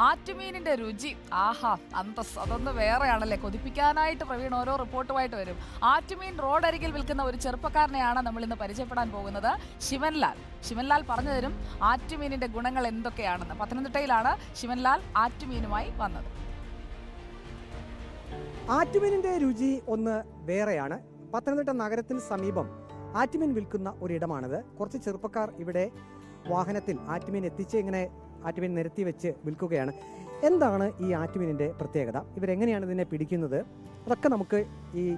ആറ്റുമീനിന്റെ രുചി. ആഹാ അന്തസ് അതൊന്ന് വേറെയാണല്ലേ? കൊതിപ്പിക്കാനായിട്ട് പ്രവീൺ ഓരോ റിപ്പോർട്ടുമായിട്ട് വരും. ആറ്റുമീൻ റോഡരികിൽ വിൽക്കുന്ന ഒരു ചെറുപ്പക്കാരനെയാണ് നമ്മൾ ഇന്ന് പരിചയപ്പെടാൻ പോകുന്നത്. ശിവൻലാൽ. ശിവൻലാൽ പറഞ്ഞു തരും ആറ്റുമീനിന്റെ ഗുണങ്ങൾ എന്തൊക്കെയാണെന്ന്. പത്തനംതിട്ടയിലാണ് ശിവൻലാൽ ആറ്റുമീനുമായി വന്നത്. ആറ്റുമീനിന്റെ രുചി ഒന്ന് വേറെയാണ്. പത്തനംതിട്ട നഗരത്തിന് സമീപം ആറ്റുമീൻ വിൽക്കുന്ന ഒരിടമാണിത്. കുറച്ച് ചെറുപ്പക്കാർ ഇവിടെ വാഹനത്തിൽ ആറ്റുമീൻ എത്തിച്ച് ഇങ്ങനെ ആറ്റുമീൻ നിരത്തി വെച്ച് വിൽക്കുകയാണ്. എന്താണ് ഈ ആറ്റുമീനിന്റെ പ്രത്യേകത? ഇവരെങ്ങനെയാണ് ഇതിനെ പിടിക്കുന്നത്? അതൊക്കെ നമുക്ക് ഈ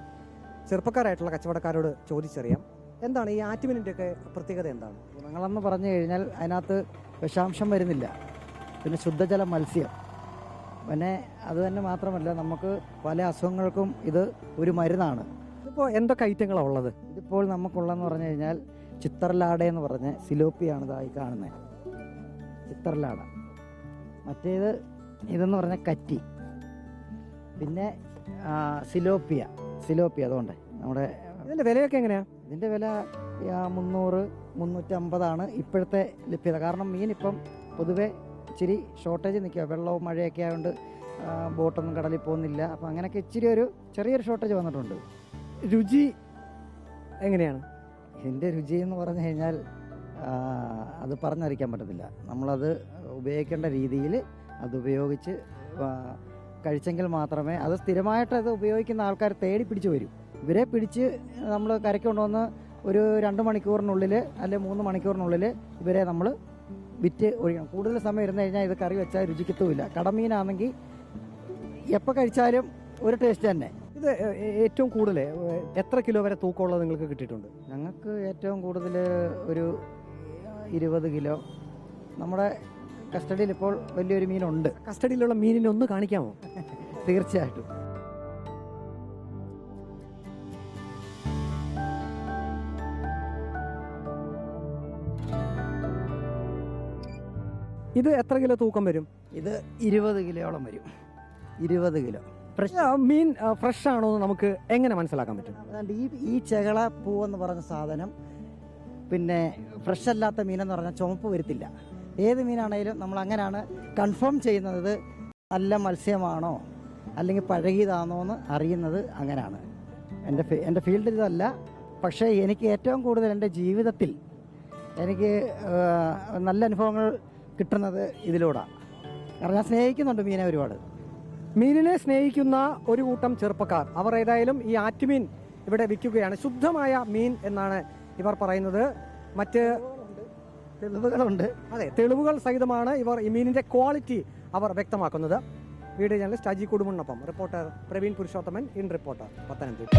ചെറുപ്പക്കാരായിട്ടുള്ള കച്ചവടക്കാരോട് ചോദിച്ചറിയാം. എന്താണ് ഈ ആറ്റുമീനിന്റെ ഒക്കെ പ്രത്യേകത എന്താണ്? ഗുണങ്ങളെന്ന് പറഞ്ഞു കഴിഞ്ഞാൽ അതിനകത്ത് വിഷാംശം വരുന്നില്ല. പിന്നെ ശുദ്ധജല മത്സ്യം. പിന്നെ അത് തന്നെ മാത്രമല്ല നമുക്ക് പല അസുഖങ്ങൾക്കും ഇത് ഒരു മരുന്നാണ്. ഇതിപ്പോൾ എന്തൊക്കെ ഐറ്റങ്ങളാണ് ഉള്ളത്? ഇതിപ്പോൾ നമുക്കുള്ളതെന്ന് പറഞ്ഞു കഴിഞ്ഞാൽ ചിത്രലാട എന്ന് പറഞ്ഞ സിലോപ്പിയാണ് ഇതായി കാണുന്നത്. ചിത്രലാട മറ്റേത് ഇതെന്ന് പറഞ്ഞ കറ്റി. പിന്നെ സിലോപ്പിയ. സിലോപ്പിയ അതുകൊണ്ട്. നമ്മുടെ ഇതിന്റെ വിലയൊക്കെ എങ്ങനെയാണ് ഇതിന്റെ വില മുന്നൂറ് മുന്നൂറ്റമ്പതാണ് ഇപ്പോഴത്തെ ലഭ്യത കാരണം മീൻ ഇപ്പം പൊതുവേ ഇച്ചിരി ഷോർട്ടേജ് നിൽക്കുക വെള്ളവും മഴയൊക്കെ ആയതുകൊണ്ട് ബോട്ടൊന്നും കടലിൽ പോകുന്നില്ല. അപ്പം അങ്ങനെയൊക്കെ ഇച്ചിരി ഒരു ചെറിയൊരു ഷോർട്ടേജ് വന്നിട്ടുണ്ട്. രുചി എങ്ങനെയാണ്? ഇതിന്റെ രുചി എന്ന് പറഞ്ഞു കഴിഞ്ഞാൽ അത് പറഞ്ഞറിയിക്കാൻ പറ്റത്തില്ല. നമ്മളത് ഉപയോഗിക്കേണ്ട രീതിയിൽ അത് ഉപയോഗിച്ച് കഴിച്ചെങ്കിൽ മാത്രമേ അത് സ്ഥിരമായിട്ട് അത് ഉപയോഗിക്കുന്ന ആൾക്കാർ തേടി പിടിച്ച് വരും. ഇവരെ പിടിച്ച് നമ്മൾ കരയ്ക്ക് കൊണ്ടുവന്ന് ഒരു രണ്ട് മണിക്കൂറിനുള്ളിൽ അല്ലെ മൂന്ന് മണിക്കൂറിനുള്ളിൽ ഇവരെ നമ്മൾ വിറ്റ് ഒഴിക്കണം. കൂടുതൽ സമയം ഇരുന്ന് കഴിഞ്ഞാൽ ഇത് കറി വെച്ചാൽ രുചിക്കത്തുമില്ല. കടമീനാണെങ്കിൽ എപ്പോൾ കഴിച്ചാലും ഒരു ടേസ്റ്റ് തന്നെ. ഇത് ഏറ്റവും കൂടുതൽ എത്ര കിലോ വരെ തൂക്കമുള്ളത് നിങ്ങൾക്ക് കിട്ടിയിട്ടുണ്ട്? ഞങ്ങൾക്ക് ഏറ്റവും കൂടുതൽ ഒരു ഇരുപത് കിലോ. നമ്മുടെ കസ്റ്റഡിയിൽ ഇപ്പോൾ വലിയൊരു മീനുണ്ട്. കസ്റ്റഡിയിലുള്ള മീനിനെ ഒന്ന് കാണിക്കാമോ? തീർച്ചയായിട്ടും. ഇത് എത്ര കിലോ തൂക്കം വരും? ഇത് ഇരുപത് കിലോയോളം വരും. ഇരുപത് കിലോ. ഫ്രഷ് മീൻ ഫ്രഷ് ആണോ എന്ന് നമുക്ക് എങ്ങനെ മനസ്സിലാക്കാൻ പറ്റും? ഈ ഈ ചെകള പൂവെന്ന് പറഞ്ഞ സാധനം പിന്നെ ഫ്രഷ് അല്ലാത്ത മീനെന്ന് പറഞ്ഞാൽ ചുമപ്പ് വരുത്തില്ല. ഏത് മീനാണേലും നമ്മൾ അങ്ങനെയാണ് കൺഫേം ചെയ്യുന്നത് നല്ല മത്സ്യമാണോ അല്ലെങ്കിൽ പഴകിയതാണോ എന്ന് അറിയുന്നത് അങ്ങനെയാണ് എന്റെ എന്റെ ഫീൽഡിൽ ഇതല്ല. പക്ഷേ എനിക്ക് ഏറ്റവും കൂടുതൽ എന്റെ ജീവിതത്തിൽ എനിക്ക് നല്ല അനുഭവങ്ങൾ കിട്ടുന്നത് ഇതിലൂടെ. കാരണം ഞാൻ സ്നേഹിക്കുന്നുണ്ട് മീനെ ഒരുപാട്. മീനിനെ സ്നേഹിക്കുന്ന ഒരു കൂട്ടം ചെറുപ്പക്കാർ. അവർ ഏതായാലും ഈ ആറ്റുമീൻ ഇവിടെ വിൽക്കുകയാണ്. ശുദ്ധമായ മീൻ എന്നാണ് ഇവർ പറയുന്നത് മറ്റ് തെളിവുകളുണ്ട്. അതെ തെളിവുകൾ സഹിതമാണ് ഇവർ ഈ മീനിന്റെ ക്വാളിറ്റി അവർ വ്യക്തമാക്കുന്നത്. Video journalist Aji കുടുംബനൊപ്പം reporter Praveen Purushothaman in reporter Pathanamthitta.